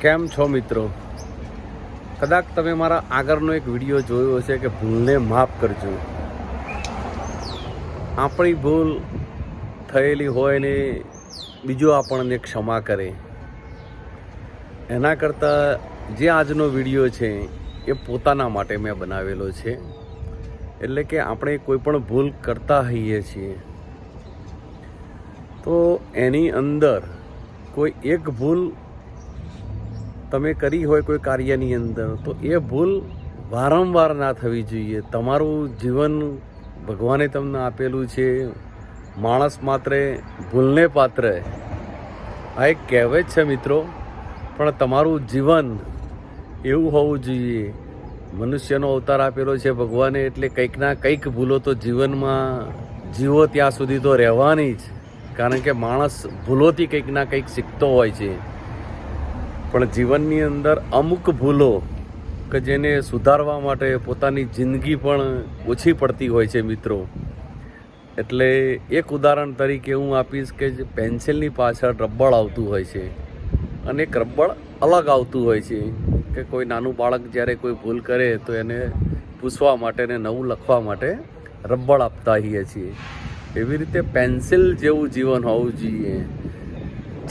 કેમ છો મિત્રો? કદાચ તમે મારા આગળનો એક વીડિયો જોયો હશે કે ભૂલને માફ કરજો. આપણી ભૂલ થયેલી હોય ને બીજો આપણને ક્ષમા કરે. એના કરતાં જે આજનો વીડિયો છે એ પોતાના માટે મેં બનાવેલો છે. એટલે કે આપણે કોઈ પણ ભૂલ કરતા હોઈએ છીએ. તો એની અંદર કોઈ એક ભૂલ તમે કરી હોય કોઈ કાર્યની અંદર, તો એ ભૂલ વારંવાર ના થવી જોઈએ. તમારું જીવન ભગવાને તમને આપેલું છે. માણસ માત્ર ભૂલને પાત્ર આ એક કહેવત છે મિત્રો, પણ તમારું જીવન એવું હોવું જોઈએ. મનુષ્યનો અવતાર આપેલો છે ભગવાને, એટલે કંઈક ના કંઈક ભૂલો તો જીવનમાં જીવો ત્યાં સુધી તો રહેવાની જ. કારણ કે માણસ ભૂલોથી કંઈક ના કંઈક શીખતો હોય છે. પણ જીવનની અંદર અમુક ભૂલો કે જેને સુધારવા માટે પોતાની જિંદગી પણ ઓછી પડતી હોય છે મિત્રો. એટલે એક ઉદાહરણ તરીકે હું આપીશ કે જે પેન્સિલની પાછળ રબ્બડ આવતું હોય છે અને એક રબ્બડ અલગ આવતું હોય છે કે કોઈ નાનું બાળક જ્યારે કોઈ ભૂલ કરે તો એને પૂછવા માટે ને નવું લખવા માટે રબ્બડ આપતા હોઈએ છીએ. એવી રીતે પેન્સિલ જેવું જીવન હોવું જોઈએ.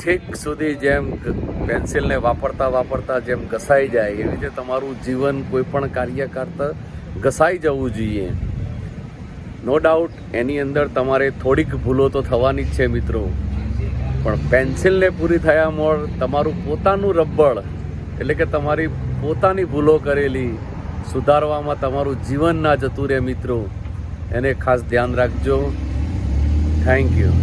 છેક સુધી જેમ પેન્સિલને વાપરતા વાપરતા જેમ ઘસાઈ જાય, એવી રીતે તમારું જીવન કોઈ પણ કાર્ય કરતા ઘસાઈ જવું જોઈએ. નો ડાઉટ એની અંદર તમારે થોડીક ભૂલો તો થવાની જ છે મિત્રો. પણ પેન્સિલને પૂરી થયા મોડ તમારું પોતાનું રબ્બળ એટલે કે તમારી પોતાની ભૂલો કરેલી, સુધારવામાં તમારું જીવન ના જતું રહે મિત્રો. એને ખાસ ધ્યાન રાખજો. Thank you